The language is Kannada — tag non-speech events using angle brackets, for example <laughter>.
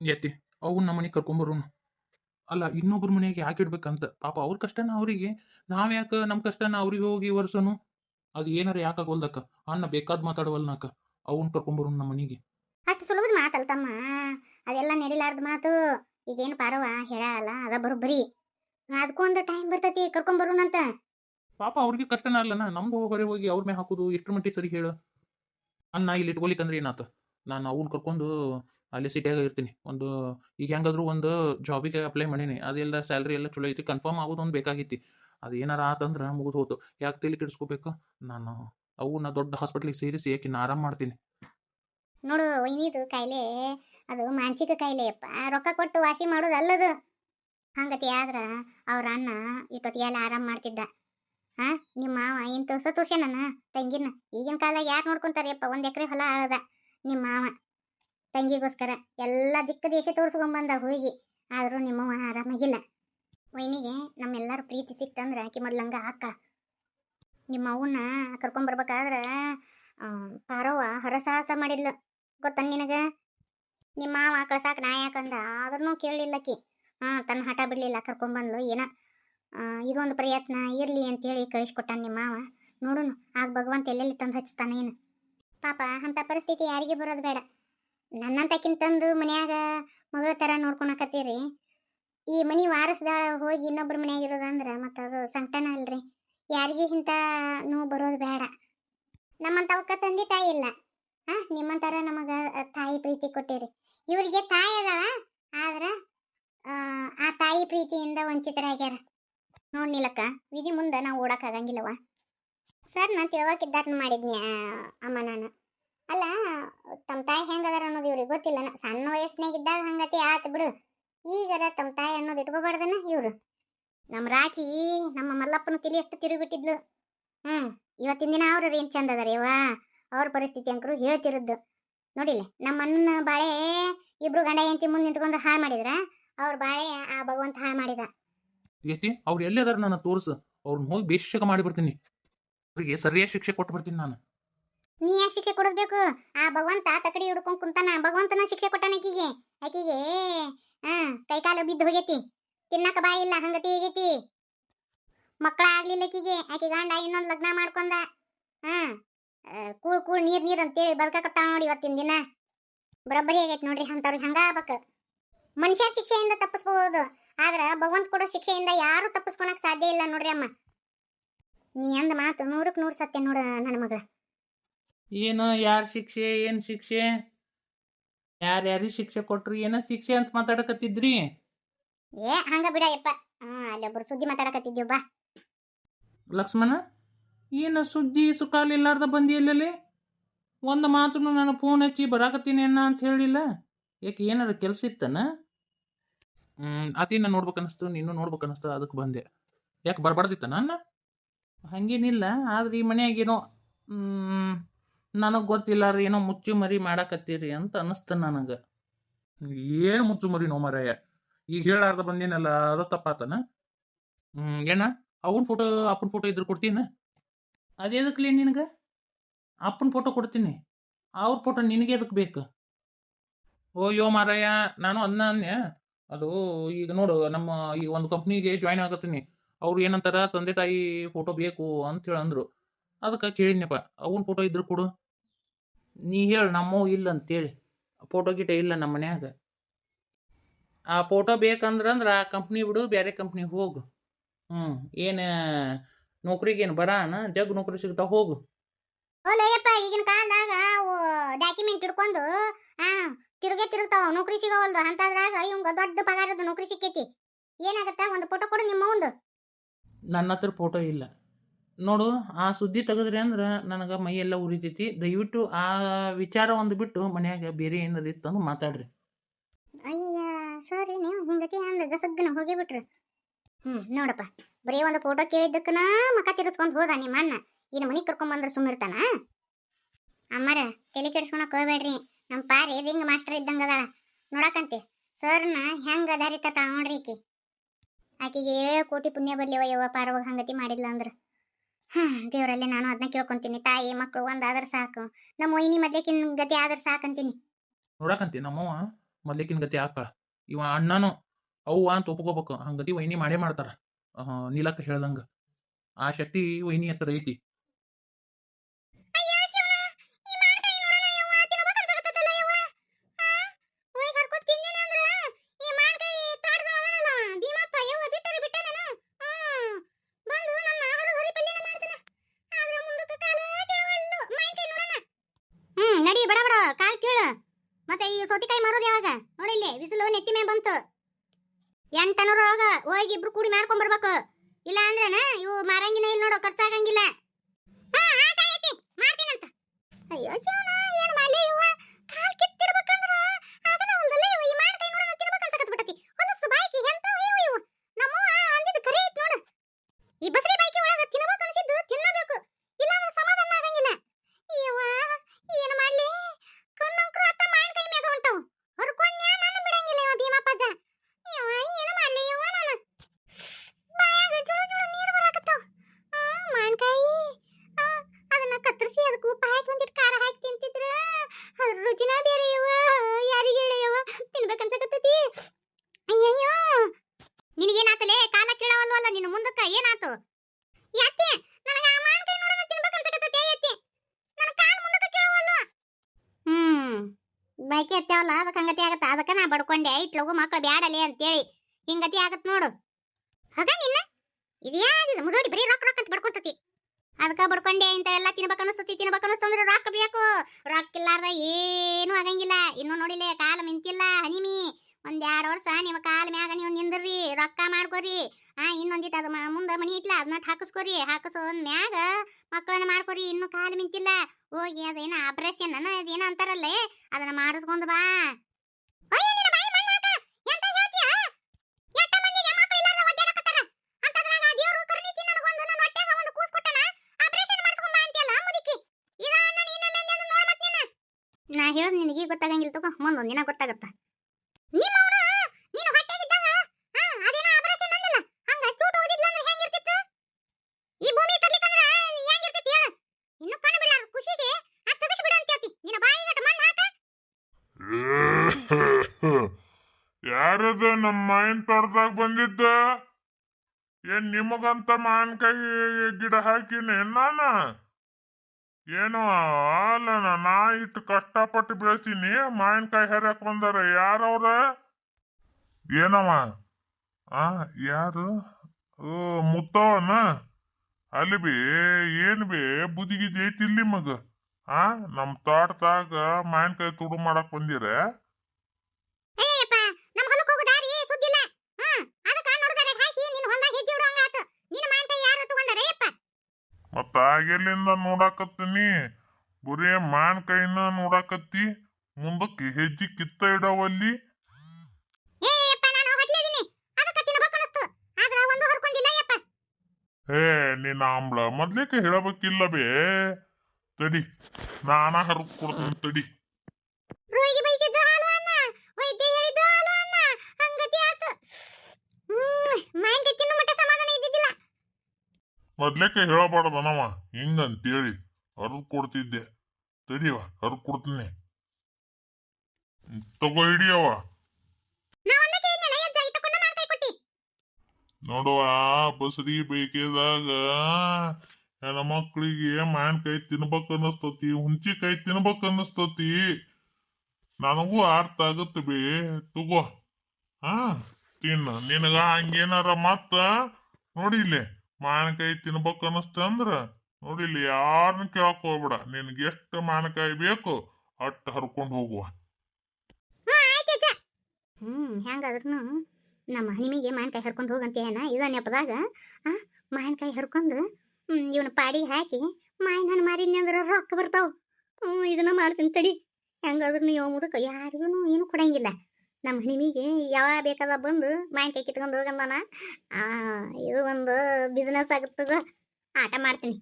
ಎತ್ತಿ. ಅವ್ರು ನಮ್ಮ ಮನೆಗೆ ಕರ್ಕೊಂಬರೋನು ಅಲ್ಲ ಇನ್ನೊಬ್ರ ಮನೆಗೆ ಯಾಕೆ ಇಡ್ಬೇಕಂತ? ಪಾಪ ಅವ್ರ ಕಷ್ಟನ ಅವರಿಗೆ. ನಾವ್ ಯಾಕೆ ನಮ್ಮ ಕಷ್ಟನ ಅವ್ರಿಗೆ ಹೋಗಿ ವರ್ಷನು ಅದು ಏನಾರ ಯಾಕ ಆಗೋಲ್ದಕ್ಕ? ಅಣ್ಣ ಬೇಕಾದ್ ಮಾತಾಡವಲ್ನಾಕ. ಅವನ್ ಕರ್ಕೊಂಬರೋನು ನಮ್ಮ ಮನೆಗೆ. ಅಷ್ಟು ಸುಲಭದ ಮಾತಲ್ಲ ತಮ್ಮ ಅದೆಲ್ಲ ನಡಿಲಾರ್ದ ಮಾತು. ಈಗೇನು ಪಾರವ ಹೇಳಲ್ಲ. ಅದ ಬರೋಬ್ಬರಿ. ಅದಕ್ಕೊಂದು ಟೈಮ್ ಬರ್ತೈತಿ ಕರ್ಕೊಂಬರೋಣಂತ ಪಾಪ ಅವ್ರಿಗೆ ಕಷ್ಟನ ಅಲ್ಲನ? ನಮ್ದು ಹೊರೆ ಹೋಗಿ ಅವ್ರ ಮೇಲೆ ಹಾಕುದು. ಎಷ್ಟು ಮಟ್ಟಿಗೆ ಸರಿ ಹೇಳು. ಅನ್ನ ಇಲ್ಲಿ ಇಟ್ಕೊಲಿಕ್ಕಂದ್ರೆ ಏನಾತ? ನಾನು ಅವ್ನ ಕರ್ಕೊಂಡು ಅಲ್ಲಿ ಸಿಟಿಯಾಗ ಇರ್ತೀನಿ. ಒಂದು ಈಗ ಹೆಂಗಾದ್ರು ಒಂದು ಜಾಬಿಗೆ ಅಪ್ಲೈ ಮಾಡೀನಿ. ಅದೆಲ್ಲ ಸ್ಯಾಲ್ರಿ ಎಲ್ಲ ಚಲೋ ಐತಿ. ಕನ್ಫರ್ಮ್ ಆಗೋದು ಒಂದು ಬೇಕಾಗಿತ್ತು ಅದು ಏನಾರ ಆತಂದ್ರೆ ಮುಗಿದು ಹೋಯ್ತು ಯಾಕೆ ತಲೆ ಕೆಡಿಸ್ಕೋಬೇಕು? ನಾನು ನಾ ದೊಡ್ಡ ಹಾಸ್ಪಿಟ್ಲಿಗೆ ಸೇರಿಸಿ ನಾ ಆರಾಮ್ ಮಾಡ್ತೀನಿ. ನೋಡು ಒಯ್ನಿದು ಕಾಯಿಲೆ, ಅದು ಮಾನಸಿಕ ಕಾಯಿಲೆ ಅಪ್ಪ ರೊಕ್ಕ ಕೊಟ್ಟು ವಾಸಿ ಮಾಡೋದು ಅಲ್ಲದು. ಹಂಗತಿ ಆದ್ರ ಅವ್ರ ಅಣ್ಣ ಇಟ್ಟೊತ್ತಿಗೆಲ್ಲ ಆರಾಮ್ ಮಾಡ್ತಿದ್ದ. ಹಾ ನಿಮ್ಮ ಮಾವ ಇಂತ ನನ್ನ ತಂಗಿನ? ಈಗಿನ ಕಾಲದಾಗ ಯಾರು ನೋಡ್ಕೊಂತಾರಪ್ಪ ಒಂದ್ ಎಕರೆ ಹೊಲ ಆಳದ. ನಿಮ್ಮ ಮಾವ. ತಂಗಿಗೋಸ್ಕರ ಎಲ್ಲ ದಿಕ್ಕ ದೇಶ ತೋರಿಸ್ಕೊಂಬಂದ ಹೋಗಿ. ಆದರೂ ನಿಮ್ಮವ ಆರಾಮಾಗಿಲ್ಲ. ವೈನಿಗೆ ನಮ್ಮೆಲ್ಲರ ಪ್ರೀತಿ ಸಿಕ್ತಂದ್ರೆ ಆಕಿ ಮೊದ್ಲಂಗ ಹಾಕ. ನಿಮ್ಮ ಅವನ್ನ ಕರ್ಕೊಂಬರ್ಬೇಕಾದ್ರೆ ಪಾರವ್ವ ಹರಸಾಹಸ ಮಾಡಿದ್ಲು. ಗೊತ್ತ ನಿನಗ? ನಿಮ್ಮ ಮಾವ ಕಳ್ಸಾಕ ನಾ ಯಾಕಂದ? ಆದ್ರೂ ಕೇಳಲಿಲ್ಲಕಿ ಹಾಂ, ತನ್ನ ಹಠ ಬಿಡ್ಲಿಲ್ಲ, ಕರ್ಕೊಂಬಂದ್ಲು, ಏನ? ಇದೊಂದು ಪ್ರಯತ್ನ, ಇರ್ಲಿ ಅಂತೇಳಿ ಕಳಿಸ್ಕೊಟ್ಟಾನ ನಿಮ್ಮ ಮಾವ. ನೋಡೋಣ ಆಗ ಭಗವಂತ ಎಲ್ಲೆಲ್ಲಿ ತಂದು ಹಚ್ತಾನ ಏನು ಪಾಪ ಅಂತ ಪರಿಸ್ಥಿತಿ ಯಾರಿಗೆ ಬರೋದು ಬೇಡ. ನನ್ನಂತಕ್ಕಿಂತಂದು ಮನ್ಯಾಗ ಮಗಳ ಥರ ನೋಡ್ಕೊಳಕತ್ತೀರಿ ಈ ಮನಿ ವಾರಸ್ದಾಳ ಹೋಗಿ ಇನ್ನೊಬ್ರ ಮನ್ಯಾಗ ಇರೋದಂದ್ರ ಮತ್ತು ಅದು ಸಂಕಟನ ಅಲ್ರಿ. ಯಾರಿಗೂ ಇಂಥ ನೋವು ಬರೋದು ಬೇಡ. ನಮ್ಮಂತವಕ್ಕ ತಂದೆ ತಾಯಿ ಇಲ್ಲ. ಹಾ ನಿಮ್ಮಂತರ ನಮಗ ತಾಯಿ ಪ್ರೀತಿ ಕೊಟ್ಟಿರಿ. ಇವ್ರಿಗೆ ತಾಯಿ ಅದಾಳ ಆದ್ರ ಆ, ತಾಯಿ ಪ್ರೀತಿಯಿಂದ ವಂಚಿತರಾಗ್ಯಾರ. ನೋಡ್ ನಿಲಕ್ಕ ವಿಧಿ ಮುಂದೆ ನಾವು ಓಡಕ್ ಆಗಂಗಿಲ್ಲವಾ ಸರ್ ನಾನು ತಿಳ್ವಾಕಿದ್ದಾರ್ ಮಾಡಿದ್ನಿ ಅಮ್ಮ ನಾನು. ಅಲ್ಲ ತಮ್ಮ ತಾಯಿ ಹೆಂಗದಾರ ಅನ್ನೋದು ಇವ್ರಿಗೆ ಗೊತ್ತಿಲ್ಲ. ಸಣ್ಣ ವಯಸ್ಸಿನಾಗಿದ್ದಾಗ ಹಂಗತಿ ಆತ್ ಬಿಡು. ಈಗರ ತಮ್ಮ ತಾಯಿ ಅನ್ನೋದು ಇಟ್ಕೋಬಾರ್ದನ ಇವ್ರು. ನಮ್ಮ ರಾಜಿ ನಮ್ಮ ಮಲ್ಲಪ್ಪನ ತಿಳಿ ಎಷ್ಟು ತಿರುಗಿಬಿಟ್ಟಿದ್ಲು. ಹ್ಮ್, ಇವತ್ತಿನ ದಿನ ಅವ್ರ ಏನ್ ಚಂದ ಅದಾರ ಯವ್ವ? ಅವ್ರ ಪರಿಸ್ಥಿತಿ ಅಂಕರು ಹೇಳ್ತಿರದ್ದು. ನೋಡಿಲ್ಲ ನಮ್ಮ ಅಣ್ಣನ ಬಾಳೆ ಇಬ್ರು ಗಂಡ ಹೆಂಡತಿ ಮುಂದೆ ನಿಂತ್ಕೊಂಡು ಹಾಳು ಮಾಡಿದ್ರ, ಅವ್ರ ಬಾಳೆ ಆ ಭಗವಂತ ಹಾಳು ಮಾಡಿದ. ಏತಿ ಅವ್ರು ಎಲ್ಲಿ ಅದಾರ ನಾನು ತೋರಿಸು? ಅವ್ರನ್ನ ಹೋಗಿ ಬೇಷಕ ಮಾಡಿ ಬರ್ತೀನಿ. ಅವ್ರಿಗೆ ಸರಿಯಾದ ಶಿಕ್ಷೆ ಕೊಟ್ಟು ಬರ್ತೀನಿ ನಾನು. ನೀ ಯಾಕೆ ಶಿಕ್ಷೆ ಕೊಡಬೇಕು ಆ ಭಗವಂತ ತಕಡಿ ಹಿಡ್ಕೊಂಡ್ ಕುಂತಾನ. ಭಗವಂತನ ಶಿಕ್ಷೆ ಕೊಟ್ಟಾನ ಆಕಿಗೆ ಆಕಿಗೆ ಹಾ ಕೈಕಾಲು ಬಿದ್ದು ಹೋಗೈತಿ. ತಿನ್ನಕ ಬಾಯಿ ಇಲ್ಲ, ಹಂಗತಿ ಆಗೈತಿ ಮಕ್ಕಳ ಆಗ್ಲಿಲ್ಲ ಆಕಿಗೆ ಆಕಿ ಗಂಡ ಇನ್ನೊಂದು ಲಗ್ನ ಮಾಡ್ಕೊಂಡ ಹಾ ಕೂಳ್ ಕೂಳ್ ನೀರ್ ನೀರ್ ಅಂತೇಳಿ ಬದುಕಕತ್ತಾಳ ನೋಡಿ ಇವತ್ತಿನ ದಿನ. ಬರೋಬ್ಬರಿ ಆಗೈತಿ ನೋಡ್ರಿ ಅಂತವ್ರಿಗೆ ಹಂಗ ಆಗ್ಬೇಕು. ಮನುಷ್ಯ ಶಿಕ್ಷೆಯಿಂದ ತಪ್ಪಿಸ್ಬಹುದು ಆದ್ರ ಭಗವಂತ ಕೊಡೋ ಶಿಕ್ಷೆಯಿಂದ ಯಾರು ತಪ್ಪಿಸ್ಕೊಳಕ್ ಸಾಧ್ಯ ಇಲ್ಲ ನೋಡ್ರಿ ಅಮ್ಮ. ನೀ ಅಂದ ಮಾತು ನೂರಕ್ ನೂರ್ ಸತ್ಯ ನೋಡ ನನ್ನ ಮಗಳ. ಏನು ಯಾರ ಶಿಕ್ಷೆ ಏನು ಶಿಕ್ಷೆ? ಯಾರ್ಯಾರಿಗೆ ಶಿಕ್ಷೆ ಕೊಟ್ರಿ ಏನ ಶಿಕ್ಷೆ ಅಂತ ಮಾತಾಡಕತ್ತಿದ್ರಿ? ಏ ಹಂಗ ಬಿಡ ಯಪ್ಪ ಅಲ್ಲೊಬ್ರು ಸುದ್ದಿ ಬಾ. ಲಕ್ಷ್ಮಣ ಏನು ಸುದ್ದಿ ಸುಖಾಲ ಇಲ್ಲಾರ್ದ ಬಂದಿ ಎಲ್ಲಲ್ಲಿ ಒಂದು ಮಾತು ನಾನು ಫೋನ್ ಹಚ್ಚಿ ಬರಾಕತ್ತೀನಿ ಅನ್ನ ಅಂತ ಹೇಳಿಲ್ಲ. ಯಾಕೆ ಏನಾರ ಕೆಲಸ ಇತ್ತನ? ಹ್ಮ್ ಅತಿನ ನೋಡ್ಬೇಕನ್ನಿಸ್ತು ನೀನು ನೋಡ್ಬೇಕನ್ನಿಸ್ತು ಅದಕ್ಕೆ ಬಂದೆ. ಯಾಕೆ ಬರ್ಬಾರ್ದಿತ್ತ ನಾನು ಹಂಗೇನಿಲ್ಲ ಆದ್ರೆ ಈ ಮನ್ಯಾಗೇನೋ ನನಗೆ ಗೊತ್ತಿಲ್ಲ ರೀ ಏನೋ ಮುಚ್ಚು ಮರಿ ಮಾಡಾಕತ್ತೀರಿ ಅಂತ ಅನ್ನಿಸ್ತ ನನಗೆ. ಏನು ಮುಚ್ಚು ಮರಿ ನೋ ಮರಯ್ಯ ಈಗ ಹೇಳಾರ್ದ ಬಂದೇನಲ್ಲ, ಅದು ತಪ್ಪಾತನ? ಹ್ಮ್, ಏನ? ಅವನ ಫೋಟೋ ಅಪ್ಪನ ಫೋಟೋ ಇದ್ರೆ ಕೊಡ್ತೀನಿ? ಅದೇದಕ್ಲಿ ನಿನಗೆ? ಅಪ್ಪನ ಫೋಟೋ ಕೊಡ್ತೀನಿ. ಅವ್ರ ಫೋಟೋ ನಿನಗೆ ಎದಕ್ಕೆ ಬೇಕು? ಓಯ್ಯೋ ಮಾರಯ್ಯ ನಾನು ಅನ್ಯ? ಅದು ಈಗ ನೋಡು, ನಮ್ಮ ಈ ಒಂದು ಕಂಪ್ನಿಗೆ ಜಾಯ್ನ್ ಆಗತ್ತೀನಿ. ಅವ್ರು ಏನಂತಾರ, ತಂದೆ ತಾಯಿ ಫೋಟೋ ಬೇಕು ಅಂತ ಹೇಳಂದ್ರು. ಅದಕ್ಕೆ ಕೇಳಿದ್ನಪ್ಪ, ಅವನ ಫೋಟೋ ಇದ್ರೆ ಕೊಡು. ನೀ ಹೇಳು ನಮ್ಮವು ಇಲ್ಲ ಅಂತೇಳಿ ಫೋಟೋ ಗಿಟ ಇಲ್ಲ ನಮ್ಮ ಮನ್ಯಾಗ. ಆ ಫೋಟೋ ಬೇಕಂದ್ರೆ ಆ ಕಂಪ್ನಿ ಬಿಡು ಬೇರೆ ಕಂಪ್ನಿಗೆ ಹೋಗು. ಹ್ಞೂ ಏನು ನೌಕರಿಗೇನು ಬರಾನ? ಜಗ್ ನೌಕರಿ ಸಿಗ್ತಾವ ಹೋಗು. ಓಲಯ್ಯಪ್ಪ ಈಗಿನ ಕಾಲದಾಗ ಡಾಕ್ಯುಮೆಂಟ್ ಹಿಡ್ಕೊಂಡು ಹಾಂ ತಿರುಗೇ ತಿರುಗ್ತಾವ. ನೌಕರಿ ಸಿಗವಲ್ದು. ಅಂತದ್ರಾಗ ಇವಂಗ ದೊಡ್ಡ ಪಗಾರದ ನೌಕರಿ ಸಿಕ್ಕೈತಿ. ಏನಾಗತ್ತ? ಒಂದು ಫೋಟೋ ಕೊಡು ನಿಮ್ಮ ಒಂದು ನನ್ನ ಹತ್ರ ಫೋಟೋ ಇಲ್ಲ. ನೋಡು, ಆ ಸುದ್ದಿ ತೆಗೆದ್ರಿ ಅಂದ್ರೆ ನನಗೆ ಮೈಯೆಲ್ಲ ಉರಿತೈತಿ. ದಯವಿಟ್ಟು ಆ ವಿಚಾರ ಒಂದು ಬಿಟ್ಟು ಮನ್ಯಾಗ ಬೇರೆ ಏನಾರ ಇತ್ತಂದು ಮಾತಾಡ್ರಿ. ಅಯ್ಯ ಸಾರಿ ನೀವು ಹಿಂಗತಿ ಅಂದ ಗಸಗ್ಗನ ಹೋಗಿ ಬಿಟ್ರು. ಹ್ಮ್, ನೋಡಪ್ಪ, ಬರೀ ಒಂದು ಫೋಟೋ ಕೇಳಿದ್ದಕ್ಕನ ಮಕ ತಿರ್ಸ್ಕೊಂಡ್ ಹೋದ ನಿಮ್ಮ ಅಣ್ಣ. ಇನ್ನು ಮನೆಗೆ ಕರ್ಕೊಂಬಂದ್ರೆ ಸುಮ್ಮಿರ್ತಾನ ಅಮ್ಮರ, ತಲೆ ಕೆಡ್ಸ್ಕೊಳಕ್ ಹೋಗ್ಬೇಡ್ರಿ. ನಮ್ಮ ಪಾರಿ ರಿಂಗ್ ಮಾಸ್ಟರ್ ಇದ್ದಂಗ ಅದಾಳ. ನೋಡಕಂತೆ ಸರ್ನ ಹೆಂಗ ಅದಾರಿ ತಾ ನೋಡ್ರಿ ಈಕಿ. ಆಕಿಗೆ ಏಳು ಕೋಟಿ ಪುಣ್ಯ ಬರ್ಲಿವ ಯವ್ವ ಪಾರವಾಗ ಹಂಗತಿ ಮಾಡಿಲ್ಲ ಅಂದ್ರ. ಹಾ, ದೇವರಲ್ಲೇ ನಾನು ಅದನ್ನ ಕೇಳ್ಕೊಂತೀನಿ. ತಾಯಿ ಮಕ್ಕಳು ಒಂದಾದ್ರೆ ಸಾಕು. ನಮ್ಮ ಒಯ್ನಿ ಮದ್ಲೇಕಿನ ಗತಿ ಆದ್ರೆ ಸಾಕಂತೀನಿ. ನೋಡಕಂತಿ ನಮ್ಮವ್ವ ಮೊದ್ಲೇಕಿನ ಗತಿ ಆಕಳ ಇವ ಅಣ್ಣನು ಅವ್ವ ಅಂತ ಒಪ್ಕೋಬೇಕು. ಹಂಗತಿ ವೈನಿ ಮಾಡೇ ಮಾಡ್ತಾರ. ನೀಲಕ್ಕ ಹೇಳ್ದಂಗ. ಆ ಶಕ್ತಿ ವೈನಿ ಹತ್ರ ಐತಿ ಅಯ್ಯೋ ಶಿವನ ಈ ಮಾನ್ಕಾಯಿ ನೋಡಣ ಯವ್ವ ತಿನ್ಬೇಕು ಅನ್ಸಕತ್ತೈತಲ್ಲ ಯವ್ವ ಆ ಹೋಯ್ ಕರ್ಕೊಂಡ್ ತಿಂದೇನೆ ಅಂದ್ರ ಈ ಮಾನ್ಕಾಯಿ ತೋಟದಲ್ಲ ಭೀಮಪ್ಪ ಯವ್ವ ಬಿಟ್ಟರೆ ಬಿಟ್ಟನ ಹ್ಮ್ ಬಂದು ನನ್ನ ಹೊರ ಹೊರಿ ಪಲ್ಯನ ಮಾಡ್ತಾನ ಆದ್ರೆ ಮುಂದಕ್ಕೆ ಕಾಲ ಕೇಳವಲ್ಲು ಮಾನ್ಕಾಯಿ ನೋಡಣ ಹ್ಮ್ ನಡಿ ಬಡ ಬಡ ಕಾಲ್ ಕೀಳು ಮತ್ತೆ ಈ ಸೌತಿಕಾಯಿ ಮಾರೋದು ಯಾವಾಗ? ನೋಡಿ ಇಲ್ಲಿ, ಬಿಸಿಲು, ನೆತ್ತಿ ಮೇಲೆ ಬಂತು. ಎಂಟನೂರೊಳಗ ಹೋಗಿ ಇಬ್ರು ಕೂಡಿ ಮಾಡ್ಕೊಂಡ್ ಬರ್ಬೇಕು. ಇಲ್ಲ ಅಂದ್ರನ, ಇವು ಮಾರಂಗಿನ ಇಲ್ಲಿ ನೋಡು, ಖರ್ಚಾಗಂಗಿಲ್ಲ. ಅಯ್ಯೋ ಶಿವನ ಏನಾತು ಯಾಕೆ? ನನಗೆ ಆ ಕೈ ನೋಡೋಣ ತಿನ್ಬೇಕನ್ಸಕತ್ತೈತಿ ಯತ್ತಿ ನನ್ನ ಕಾಲು ಮುಂದಕ್ಕೆ ಕೇಳವಲ್ವ? ಹ್ಮ್. ಬೈಕಿ ಎತ್ತೇವಲ್ಲ ಅದಕ್ಕೆ ಹಂಗತಿ ಆಗತ್ತ. ಅದಕ್ಕೆ ನಾ ಬಡ್ಕೊಂಡೆ. ಇಟ್ಲಗು ಮಕ್ಕಳು ಬ್ಯಾಡಲೆ ಅಂತೇಳಿ. ಹಿಂಗತಿ ಆಗತ್ ನೋಡು. ಹಗ ನಿನ್ನ ಇದು ಯಾವ್ದಿದು ಮುದೋಡಿ ಬರೀ ರೊಕ್ಕ ರೊಕ್ಕ ಅಂತ ಬಡ್ಕೊಂತತಿ. ಅದಕ್ಕ ಬಡ್ಕೊಂಡೆ ಇಂಥವೆಲ್ಲ ತಿನ್ಬೇಕು ಅನಿಸ್ತತಿ ತಿನ್ಬೇಕು ಅನಿಸ್ತಂದ್ರೆ ರೊಕ್ಕ ಬೇಕು. ರೊಕ್ಕ ಇಲ್ಲಾರ್ದ ಏನೂ ಆಗಂಗಿಲ್ಲ. ಇನ್ನು ನೋಡಿಲೆ, ಕಾಲ ಮಿಂಚಿಲ್ಲ ಹನಿಮಿ. ಒಂದ್ ಎರಡು ವರ್ಷ ನಿಮ್ಮ ಕಾಲ ಮ್ಯಾಗ ನೀವು ನಿಂದ್ರಿ, ರೊಕ್ಕ ಮಾಡ್ಕೊರಿ. ಆ ಇನ್ನೊಂದಿಟ್ಟು ಅದು ಮುಂದೆ ಮನಿ ಐತ್ಲ ಅದನ್ನ ಹಾಕಿಸ್ಕೊರಿ. ಹಾಕಿಸೋದ್ ಮ್ಯಾಗ ಮಕ್ಕಳನ್ನ ಮಾಡ್ಕೊರಿ, ಇನ್ನು ಕಾಲು ಮಿಂಚಿಲ್ಲ. ಹೋಗಿ ಅದೇನ ಆಪರೇಷನ್ ಅದೇನ ಅಂತಾರಲ್ಲೇ, ಅದನ್ನ ಮಾಡಿಸ್ಕೊಂಡು ಬಾ. ನಾ ಹೇಳೋದು ನಿನಗೆ ಗೊತ್ತಾಗಂಗಿಲ್ಲ ತಗೋ, ಮುಂದೊಂದ್ ದಿನ ಗೊತ್ತಾಗತ್ತ? <laughs> ಯಾರದು ನಮ್ಮ ಮಾಯಿನ ತೋಟದಾಗ ಬಂದಿದ್ದ? ಏನ್ ನಿಮಗಂತ ಮಾವಿನಕಾಯಿ ಗಿಡ ಹಾಕಿನಿ ನಾನ? ಏನು ಅಲ್ಲ ನಾ ಇಟ್ಟು ಕಷ್ಟಪಟ್ಟು ಬೆಳೆಸೀನಿ, ಮಾವಿನಕಾಯಿ ಹರಿಯಕ್ ಬಂದಾರ. ಯಾರವ್ರ? ಏನವ ಆ, ಯಾರು? ಓ ಮುತ್ತವನ ಅಲ್ಲಿ ಬಿ, ಏನ್ ಬಿ ಬುದಿಗಿದ್ ಐತಿಲ್ಲಿ ಮಗ. ಆ ನಮ್ಮ ತೋಟದಾಗ ಮಾವಿನಕಾಯಿ ತುಡು ಮಾಡಕ್ ಬಂದಿರ ಏಯಪ್ಪ ನಮ್ಮ ಹೊಲಕ್ಕೆ ಹೋಗೋ ದಾರಿ ಸುದ್ದಿಲ್ಲ ಹ್ಮ್ ಅದಕ್ಕ ನೋಡಿದಾರೆ ಹಾಸಿ ನಿನ್ನ ಹೊಲದಾಗ ಹೆಜ್ಜೆ ಇಡುವಂಗ ಆತು ನಿನ್ನ ಮಾಂತ ಯಾರು ತಗೊಂಡಾರೆ ಯಪ್ಪ ಮತ್ತ ಆಗೆಲ್ಲಿಂದ ನೋಡಾಕತ್ತೀನಿ. ಬರೀ ಮಾವಿನಕಾಯಿನ ನೋಡಾಕತ್ತಿ. ಮುಂದಕ್ಕೆ ಹೆಜ್ಜೆ ಕಿತ್ತ ಇಡವಲ್ಲಿ ನಾನು ಏ ನಿನ್ನ ಆಮ್ಲ ಮೊದ್ಲೇಕೆ ಹೇಳಬೇಕಿಲ್ಲ ಬೇ. ತಡಿ ನಾನ ಹರ್ಕೊಡ್ತೀನಿ ತಡಿ ರೋಗಿ ಬೈಸಿದ್ದು ಹಾಲು ಅನ್ನ ವೈದ್ಯ ಹೇಳಿದ್ದು ಹಾಲು ಅನ್ನ ಹಂಗತಿ ಆತು ಹ್ಮ್ ಮಾಂತ ತಿನ್ನು ಮಟ್ಟ ಸಮಾಧಾನ ಇದ್ದಿದ್ದಿಲ್ಲ ಮೊದ್ಲೇಕೆ ಹೇಳಬಾರ್ದನವ ಹಿಂಗಂತೇಳಿ. ಅರ್ದು ಕೊಡ್ತಿದ್ದೆ. ತಡಿಯವ ಅರ್ದು ಕೊಡ್ತೀನಿ. ತಗೋ ಹಿಡಿಯವ ನೋಡುವ ಬಸರಿ ಬೇಕಿದಾಗ ಹೆಣ್ಮಕ್ಳಿಗೆ ಮಾವಿನಕಾಯಿ ತಿನ್ಬೇಕು ಅನ್ನಿಸ್ತತಿ ಹುಂಚಿಕಾಯಿ ತಿನ್ಬೇಕು ಅನ್ನಿಸ್ತತಿ ನನಗೂ ಅರ್ಥ ಆಗುತ್ತೆ ಬೇ ತಗೋ. ಹಾ ತಿನ್ನ. ನಿನಗ ಹಂಗೇನಾರ ಮತ್ತ? ನೋಡಿಲ್ಲಿ ಮಾವಿನಕಾಯಿ ತಿನ್ಬೇಕು ಅನ್ನಿಸ್ತ ಅಂದ್ರ ನೋಡಿಲ್ಲಿ ಯಾರನ್ನ ಕೇಳಕ್ ಹೋಗ್ಬೇಡ. ನಿನಗೆ ಎಷ್ಟು ಮಾವಿನಕಾಯಿ ಬೇಕು ಅಟ್ಟು ಹರ್ಕೊಂಡು ಹೋಗುವ. ಹ್ಮ್ ಹೆಂಗಾದ್ರೂ ನಮ್ಮ ಹನಿಮಿಗೆ ಮಾವಿನಕಾಯಿ ಹರ್ಕೊಂಡು ಹೋಗಂತ ಏನ ಇದ ನೆಪದಾಗ ಆ, ಮಾವಿನಕಾಯಿ ಹರ್ಕೊಂಡು ಇವನ ಪಾಡಿಗೆ ಹಾಕಿ ಮಾವಿನ ಹಣ್ಣು ಮಾರಿದ್ನಿ ಅಂದ್ರೆ ರೊಕ್ಕ ಬರ್ತಾವ. ಹ್ಞೂ ಇದನ್ನ ಮಾಡ್ತೀನಿ ತಡಿ. ಹೆಂಗಾದ್ರೂ ನೀವು ಮುದಕ ಯಾರಿಗೂ ಏನು ಕೊಡಂಗಿಲ್ಲ. ನಮ್ಮ ಹನಿಮಿಗೆ ಯಾವಾಗ ಬೇಕಾದ ಬಂದು ಮಾವಿನಕಾಯಿ ಕಿತ್ಕೊಂಡು ಹೋಗಂದಾನ ಇದು ಒಂದು ಬಿಸ್ನೆಸ್ ಆಗುತ್ತದ. ಆಟ ಮಾಡ್ತೀನಿ.